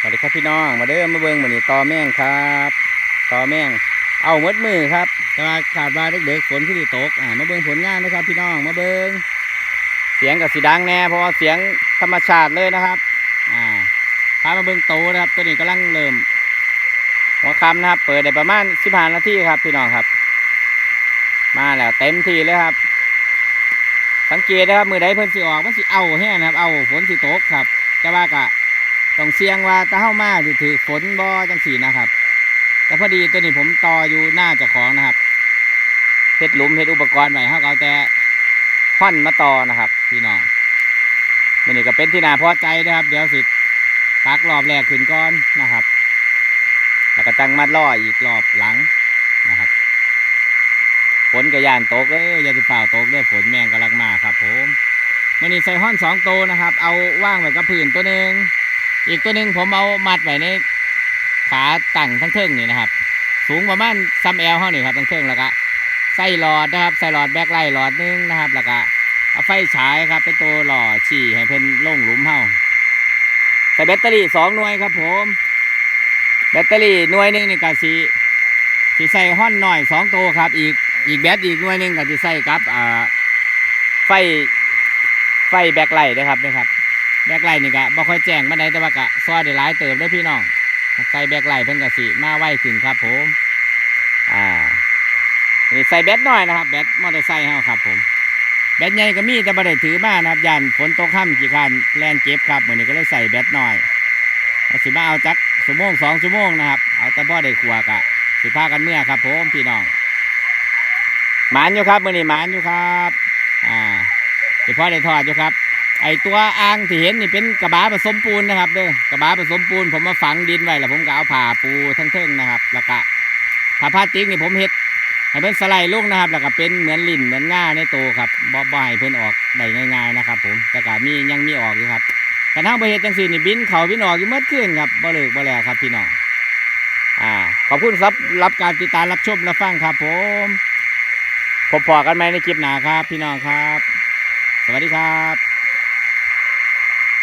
สวัสดีครับพี่น้องมาเด้อมาเบิ้งมือนี้ต่อแม่งครับต่อแม่งเอาหมดมือครับ แต่ว่าขาดว่าเด็กๆฝนที่ตกอ่ามาเบิ้งผลงานนะครับ พี่น้องมาเบิ้งเสียงกับสีดังแน่เพราะว่าเสียงธรรมชาติเลยนะครับ อ่าพามาเบิ้งโตนะครับ ตัวนี้กำลังเริ่มหัวคำนะครับ เปิดได้ประมาณสิบห้านาทีครับ พี่น้องครับ มาแล้วเต็มทีเลยครับ สังเกตนะครับมือใดเพิ่นสิออกมันสิเอาแห้งนะครับ เอาฝนสิตกครับแต่ว่ากะ ต้องเสียงว่าถ้าเข้ามาสิถือฝนบ่จังสีนะครับ แต่พอดีตัวนี้ผมต่ออยู่หน้าเจ้าของนะครับเฮ็ดหลุมเฮ็ดอุปกรณ์ไว้เฮาเอาแต่ค่อนมาต่อนะครับพี่น้องมันนี่ก็เป็นที่น่าพอใจนะครับ เดี๋ยวสิปักรอบแรกขึ้นก่อนนะครับ แล้วก็จังมัดล่ออีกรอบหลังนะครับฝนกระยานตกเอ้ยอย่าสิฝ่าตกเด้อฝนแมงกำลังมาครับผมมันนี่ใส่ห้อนสองตัวนะครับ เอาว่างไว้กับพื้นตัวหนึ่ง อีกตัวหนึ่งผมเอามัดไว้ในขาตั้งทั้งเทิงนี่นะครับ สูงประมาณซัมแอลเท่านี่ครับทั้งเทิงแล้วก็ใส่หลอดนะครับใส่หลอดแบกไล่หลอดหนึงนะครับ แล้วก็เอาไฟฉายครับเป็นตัวหล่อฉี่ให้เพิ่นลงหลุมเฮาใส่แบตเตอรี่สองหน่วยครับ ผม แบตเตอรี่หน่วยหนึ่งนี่ก็สีสีใส่ห้อนหน่อยสองตัวครับ อีกอีกแบตอีกหน่วยหนึ่งก็จะใส่กับอ่าไฟไฟแบกไลท์นะครับนะครับ แบกไลท์นี่ก็บ่ค่อยแจ้งมาไหนใดแต่ว่าก็ซอยได้หลายเติมได้พี่น้องใส่แบกไลท์เพิ่นก็สิมาไวขึ้นครับผมอ่าอันนี้ใส่แบตหน่อยนะครับแบตมอเตอร์ไซค์เฮาครับผมแบตใหญ่ก็มีแต่บ่ได้ถือมานะครับยันฝนตกค่ำกี่คันแลนเก็บครับมื้อนี้ก็เลยใส่แบตหน่อยสิมาเอาจักชั่วโมงสองชั่วโมงนะครับเอาแต่บ่ได้ขัวกะสิพากันเมื่อครับผมพี่น้องหมานอยู่ครับมือนี้หมานอยู่ครับ อ่าสิพ่อได้ทอดอยู่ครับ ไอตัวอ่างที่เห็นนี่เป็นกระบะผสมปูนนะครับเด้อกระบะผสมปูน ผมมาฝังดินไว้แล้วผมก็เอาผ่าปูทั้งเทิงนะครับ แล้วก็ผ้าพลาสติกนี่ผมเฮ็ดให้เพิ่นสไลด์ลงนะครับ แล้วก็เป็นเหมือนลิ่นเหมือนง่าในโตครับบ่บ่ให้เพิ่นออกได้ง่ายๆนะครับ ผมแต่ก็มียังมีออกอยู่ครับกันทั้งประเทศจังสีนี่บินเขาบินออกอยู่เมื่อคืนครับบ่เลิกบ่แล้วครับพี่น้องอ่าขอบคุณครับรับการติดตามรับชมรับฟังครับ ผมพบพอกันไหมในคลิปหน้าครับ พี่น้องครับ สวัสดีครับ